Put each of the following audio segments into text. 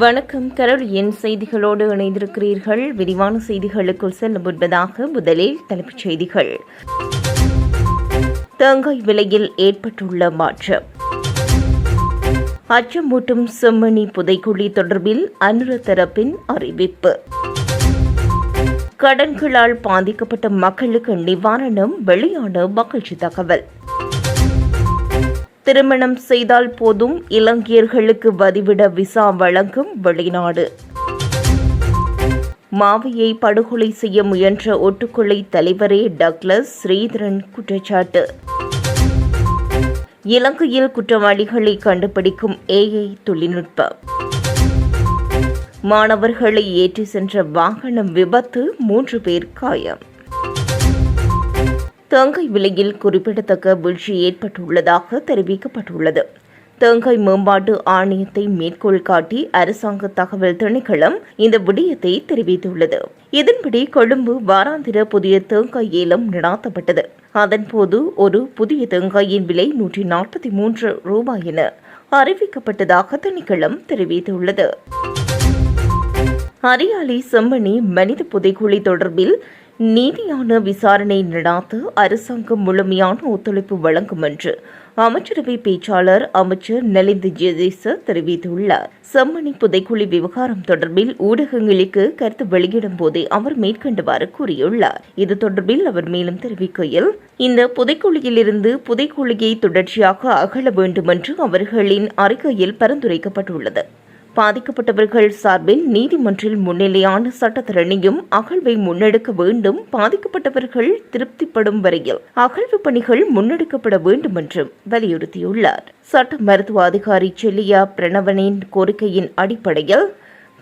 வணக்கம். கரல் என் செய்திகளோடு இணைந்திருக்கிறீர்கள். விரிவான செய்திகளுக்குள் செல்ல முன்பதாக முதலில் தலைப்புச் செய்திகள். தேங்காய் விலையில் ஏற்பட்டுள்ள மாற்றம். அச்சமூட்டும் செம்மணி புதைக்குழி தொடர்பில் அனுர தரப்பின் அறிவிப்பு. கடன்களால் பாதிக்கப்பட்ட மக்களுக்கு நிவாரணம் வெளியான மகிழ்ச்சி தகவல். திருமணம் செய்தால் போதும். இலங்கையர்களுக்கு வதிவிட விசா வழங்கும் வெளிநாடு. மாவியை படுகொலை செய்ய முயன்ற ஒட்டுக்கொலை தலைவரே டக்ளஸ் ஸ்ரீதரன் குற்றச்சாட்டு. இலங்கையில் குற்றவாளிகளை கண்டுபிடிக்கும் ஏஐ தொழில்நுட்பம். மாணவர்களை ஏற்றி சென்ற வாகனம் விபத்து மூன்று பேர் காயம். தேங்காய் விலையில் குறிப்பிடத்தக்க வீழ்ச்சி ஏற்பட்டுள்ளதாக தெரிவிக்கப்பட்டுள்ளது. தேங்காய் மேம்பாட்டு ஆணையத்தை மேற்கோள் காட்டி அரசாங்க தகவல் திணைக்களம் இந்த விடயத்தை தெரிவித்துள்ளது. இதன்படி கொழும்பு வாராந்திர புதிய தேங்காய் ஏலம் நடாத்தப்பட்டது அதன்போது ஒரு புதிய தேங்காயின் விலை நூற்றி நாற்பத்தி மூன்று ரூபாய் என அறிவிக்கப்பட்டதாக திணைக்களம் தெரிவித்துள்ளது. அரியாலை செம்மணி மனித புதைக்குழி தொடர்பில் நீதியான விசாரணை நடாத்த அரசாங்கம் முழுமையான ஒத்துழைப்பு வழங்கும் என்று அமைச்சரவை பேச்சாளர் அமைச்சர் நலிந்த ஜெதேச தெரிவித்துள்ளார். செம்மணி புதைக்குழி விவகாரம் தொடர்பில் ஊடகங்களுக்கு கருத்து வெளியிடும் போதே அவர் மேற்கண்டவாறு கூறியுள்ளார். இது தொடர்பில் அவர் மேலும் தெரிவிக்கையில் இந்த புதைக்குழியிலிருந்து புதைக்குழியை தொடர்ச்சியாக அகல வேண்டும் என்று அவர்களின் அறிக்கையில் பரிந்துரைக்கப்பட்டுள்ளது. பாதிக்கப்பட்டவர்கள் சார்பில் நீதிமன்றில் முன்னிலையான சட்டத்தரணியும் அகழ்வை முன்னெடுக்க வேண்டும் பாதிக்கப்பட்டவர்கள் திருப்திப்படும் வரையில் அகழ்வு பணிகள் முன்னெடுக்கப்பட வேண்டும் என்றும் வலியுறுத்தியுள்ளார். சட்ட மருத்துவ அதிகாரி செல்லியா பிரணவனின் கோரிக்கையின் அடிப்படையில்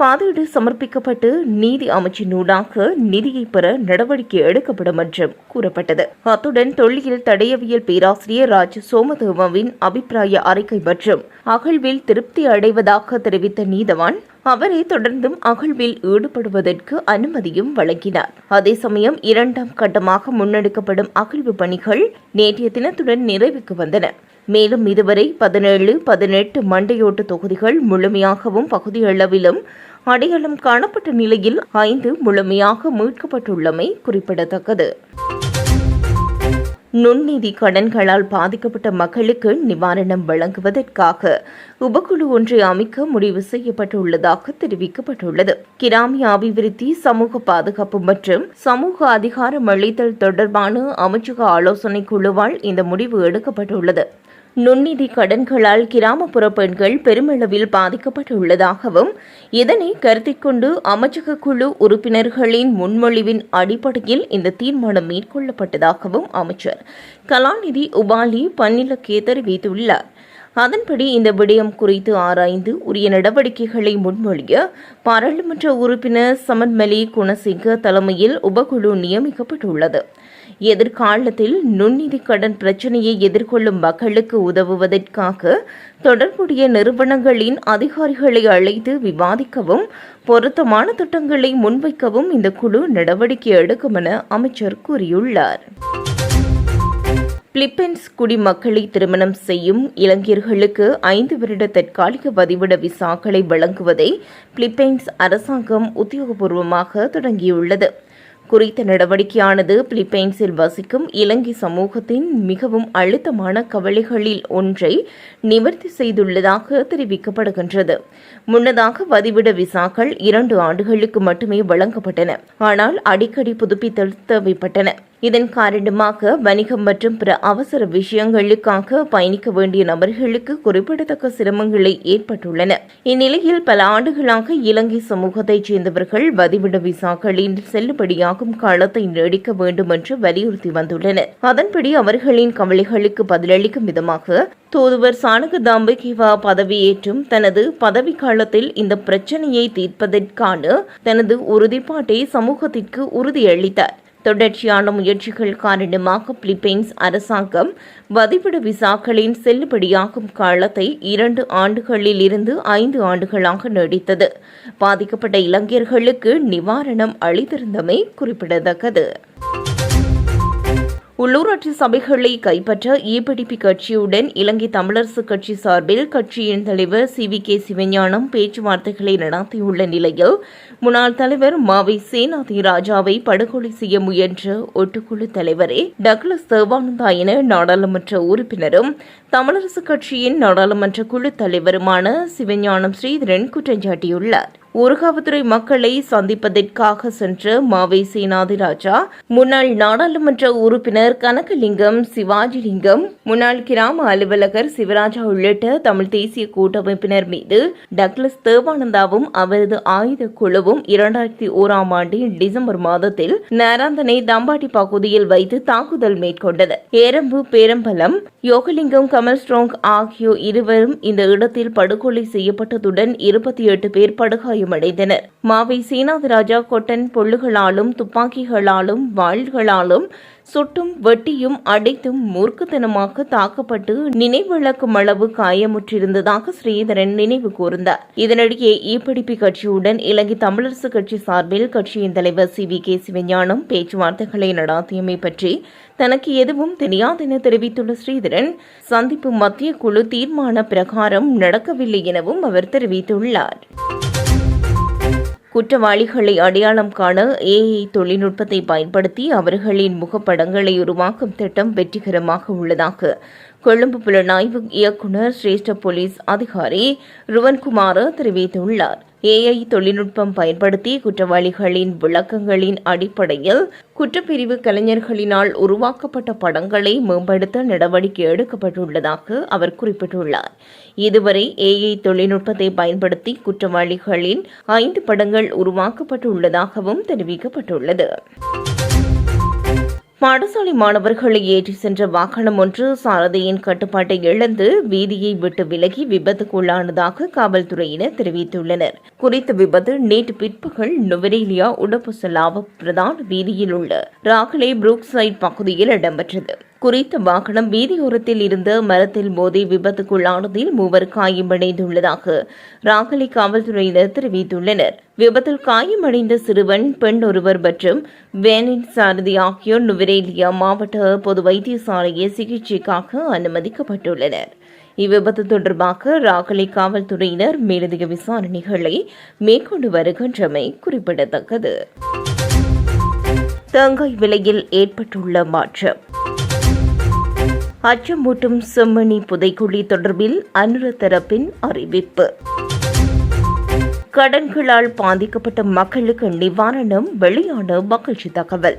பாதீடு சமர்ப்பிக்கப்பட்டு நீதி அமைச்சினூடாக நிதியை பெற நடவடிக்கை எடுக்கப்படும் என்றும் கூறப்பட்டது. அத்துடன் தொல்லியல் தடையவியல் பேராசிரியர் ராஜ் சோமதேவாவின் அபிப்பிராய அறிக்கை மற்றும் அகழ்வில் திருப்தி அடைவதாக தெரிவித்த நீதவான் அவரை தொடர்ந்தும் அகழ்வில் ஈடுபடுவதற்கு அனுமதியும் வழங்கினார். அதே சமயம் இரண்டாம் கட்டமாக முன்னெடுக்கப்படும் அகழ்வு பணிகள் நேற்றைய தினத்துடன் நிறைவுக்கு வந்தன. மேலும் இதுவரை பதினேழு பதினெட்டு மண்டையோட்டு தொகுதிகள் முழுமையாகவும் பகுதியளவிலும் அடையாளம் காணப்பட்ட நிலையில் ஐந்து முழுமையாக மீட்கப்பட்டுள்ளமை குறிப்பிடத்தக்கது. நுண்நிதி கடன்களால் பாதிக்கப்பட்ட மக்களுக்கு நிவாரணம் வழங்குவதற்காக உபக்குழு ஒன்றை அமைக்க முடிவு செய்யப்பட்டுள்ளதாக தெரிவிக்கப்பட்டுள்ளது. கிராமிய அபிவிருத்தி சமூக பாதுகாப்பு மற்றும் சமூக அதிகாரம் அளித்தல் தொடர்பான அமைச்சக ஆலோசனை குழுவால் இந்த முடிவு எடுக்கப்பட்டுள்ளது. நுண்ணிதி கடன்களால் கிராமப்புற பெண்கள் பெருமளவில் பாதிக்கப்பட்டுள்ளதாகவும் இதனை கருத்தில் கொண்டு அமைச்சக குழு உறுப்பினர்களின் முன்மொழிவின் அடிப்படையில் இந்த தீர்மானம் மேற்கொள்ளப்பட்டதாகவும் அமைச்சர் கலாநிதி உபாலி பன்னிலக்கே தெரிவித்துள்ளார். அதன்படி இந்த விடயம் குறித்து ஆராய்ந்து உரிய நடவடிக்கைகளை முன்மொழிய பாராளுமன்ற உறுப்பினர் சமன்மலி குணசிங்க தலைமையில் உபகுழு நியமிக்கப்பட்டுள்ளது. எதிர்காலத்தில் நுண்ணிதி கடன் பிரச்சினையை எதிர்கொள்ளும் மக்களுக்கு உதவுவதற்காக தொடர்புடைய நிறுவனங்களின் அதிகாரிகளை அழைத்து விவாதிக்கவும் பொருத்தமான திட்டங்களை முன்வைக்கவும் இந்த குழு நடவடிக்கை எடுக்கும் என அமைச்சர் கூறியுள்ளார். பிலிப்பைன்ஸ் குடிமக்களை திருமணம் செய்யும் இளைஞர்களுக்கு ஐந்து வருட தற்காலிக வதிவிட விசாக்களை வழங்குவதை பிலிப்பைன்ஸ் அரசாங்கம் உத்தியோகபூர்வமாக தொடங்கியுள்ளது. குறித்த நடவடிக்கையானது பிலிப்பைன்ஸில் வசிக்கும் இலங்கை சமூகத்தின் மிகவும் அழுத்தமான கவலைகளில் ஒன்றை நிவர்த்தி செய்துள்ளதாக தெரிவிக்கப்படுகின்றது. முன்னதாக வதிவிட விசாக்கள் இரண்டு ஆண்டுகளுக்கு மட்டுமே வழங்கப்பட்டன. ஆனால் அடிக்கடி புதுப்பித்தல் தேவைப்பட்டன. இதன் காரணமாக வணிகம் மற்றும் பிற அவசர விஷயங்களுக்காக பயணிக்க வேண்டிய நபர்களுக்கு குறிப்பிடத்தக்க சிரமங்களை ஏற்பட்டுள்ளன. இந்நிலையில் பல ஆண்டுகளாக இலங்கை சமூகத்தைச் சேர்ந்தவர்கள் வதிவிட விசாக்களின் செல்லுபடியாகும் காலத்தை நீடிக்க வேண்டும் என்று வலியுறுத்தி வந்துள்ளனர். அதன்படி அவர்களின் கவலைகளுக்கு பதிலளிக்கும் விதமாக தூதுவர் சானக தாம்பகிவா பதவியேற்றும் தனது பதவி காலத்தில் இந்த பிரச்சனையை தீர்ப்பதற்கான தனது உறுதிப்பாட்டை சமூகத்திற்கு உறுதியளித்தார். தொடர்ச்சியான முயற்சிகள் காரணமாக பிலிப்பைன்ஸ் அரசாங்கம் வதிவிட விசாக்களின் செல்லுபடியாகும் காலத்தை இரண்டு ஆண்டுகளில் இருந்து ஐந்து ஆண்டுகளாக நீடித்தது. பாதிக்கப்பட்ட இளைஞர்களுக்கு நிவாரணம் அளித்திருந்தமை குறிப்பிடத்தக்கது. உள்ளூராட்சி சபைகளை கைப்பற்ற ஏபிடிபி கட்சியுடன் இலங்கை தமிழரசு கட்சி சார்பில் கட்சியின் தலைவர் சி வி கே சிவஞானம் பேச்சுவார்த்தைகளை நடத்தியுள்ள நிலையில் முன்னாள் தலைவர் மாவை சேனாதி ராஜாவை படுகொலை செய்ய முயன்ற ஒட்டுக்குழு தலைவரே டக்ளஸ் தேவானந்தா என நாடாளுமன்ற உறுப்பினரும் தமிழரசு கட்சியின் நாடாளுமன்ற குழு தலைவருமான சிவஞானம் ஸ்ரீதரன் குற்றஞ்சாட்டியுள்ளார் ஊர்காவத்துறை மக்களை சந்திப்பதற்காக சென்ற மாவை சேனாதிராஜா முன்னாள் நாடாளுமன்ற உறுப்பினர் கனகலிங்கம் சிவாஜிலிங்கம் முன்னாள் கிராம அலுவலகர் சிவராஜா உள்ளிட்ட தமிழ் தேசிய கூட்டமைப்பினர் மீது டக்ளஸ் தேவானந்தாவும் அவரது ஆயுத குழுவும் இரண்டாயிரத்தி ஓராம் ஆண்டு டிசம்பர் மாதத்தில் நாராந்தனை தம்பாட்டி பகுதியில் வைத்து தாக்குதல் மேற்கொண்டது. ஏரம்பு பேரம்பலம் யோகலிங்கம் கமல் ஸ்ட்ராங் ஆகியோர் இருவரும் இந்த இடத்தில் படுகொலை செய்யப்பட்டதுடன் இருபத்தி எட்டு பேர் காயமடைந்தனர் மாவை சீனாதிராஜா கொட்டன் பொல்லுகளாலும் துப்பாக்கிகளாலும் வாள்களாலும் சுட்டும் வெட்டியும் அடைத்தும் மூர்க்கத்தனமாக தாக்கப்பட்டு நினைவிழக்கும் அளவு காயமுற்றிருந்ததாக ஸ்ரீதரன் நினைவு கூர்ந்தார். இதனிடையே ஈப்பிடிப்பி கட்சியுடன் இலங்கை தமிழரசு கட்சி சார்பில் கட்சியின் தலைவர் சி. வி. கே. சிவஞானம் பேச்சுவார்த்தைகளை நடாத்தியமை பற்றி தனக்கு எதுவும் தெரியாதென தெரிவித்துள்ள ஸ்ரீதரன் சந்திப்பு மத்திய குழு தீர்மான பிரகாரம் நடக்கவில்லை எனவும் அவர் தெரிவித்துள்ளார். குற்றவாளிகளை அடையாளம் காண ஏஐ தொழில்நுட்பத்தை பயன்படுத்தி அவர்களின் முகப்படங்களை உருவாக்கும் திட்டம் வெற்றிகரமாக உள்ளதாக கொழும்பு புலனாய்வு இயக்குநர் சிரேஷ்ட போலீஸ் அதிகாரி ருவன்குமார் தெரிவித்துள்ளார். ஏஐ தொழில்நுட்பம் பயன்படுத்தி குற்றவாளிகளின் விளக்கங்களின் அடிப்படையில் குற்றப்பிரிவு கலைஞர்களினால் உருவாக்கப்பட்ட படங்களை மேம்படுத்த நடவடிக்கை எடுக்கப்பட்டுள்ளதாக அவர் குறிப்பிட்டுள்ளார். இதுவரை ஏஐ தொழில்நுட்பத்தை பயன்படுத்தி குற்றவாளிகளின் ஐந்து படங்கள் உருவாக்கப்பட்டுள்ளதாகவும் தெரிவிக்கப்பட்டுள்ளது. பாடசாலை மாணவர்களை ஏற்றி சென்ற வாகனம் ஒன்று சாரதியின் கட்டுப்பாட்டை இழந்து வீதியை விட்டு விலகி விபத்துக்குள்ளானதாக காவல்துறையினர் தெரிவித்துள்ளனர். குறித்த விபத்து நேற்று பிற்பகல் நுவரேலியா உடப்புசலாவ பிரதான வீதியில் உள்ள ராகலே புரூக் சைட் பகுதியில் இடம்பெற்றது. குறித்த வாகனம் வீதியோரத்தில் இருந்த மரத்தில் மோதி விபத்துக்குள்ளானதில் மூவர் காயமடைந்துள்ளதாக ராகலி காவல்துறையினர் தெரிவித்துள்ளனர். விபத்தில் காயமடைந்த சிறுவன் பெண் ஒருவர் மற்றும் வேனின் சாரதி ஆகியோர் நுவரேலியா மாவட்ட பொது வைத்தியசாலையில் சிகிச்சைக்காக அனுமதிக்கப்பட்டுள்ளனர். இவ்விபத்து தொடர்பாக ராகலி காவல்துறையினர் மேலதிக விசாரணைகளை மேற்கொண்டு வருகின்றமை குறிப்பிடத்தக்கது. தேங்காய் விலையில் ஏற்பட்டுள்ள மாற்றம். அச்சமூட்டும் செம்மணி புதைக்குழி தொடர்பில் அனுர தரப்பின் அறிவிப்பு. கடன்களால் பாதிக்கப்பட்ட மக்களுக்கு நிவாரணம் வெளியான மகிழ்ச்சி தகவல்.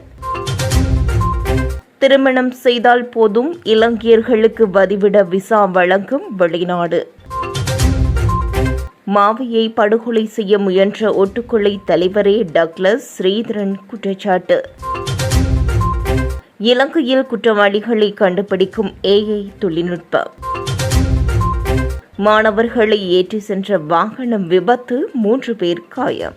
திருமணம் செய்தால் போதும் இலங்கையர்களுக்கு வதிவிட விசா வழங்கும் வெளிநாடு. மாவியை படுகொலை செய்ய முயன்ற ஒட்டுக்கொலை தலைவரே டக்ளஸ் ஸ்ரீதரன் குற்றச்சாட்டு. இலங்கையில் குற்றவாளிகளை கண்டுபிடிக்கும் ஏஐ தொழில்நுட்பம். மாணவர்களை ஏற்றி சென்ற வாகனம் விபத்து மூன்று பேர் காயம்.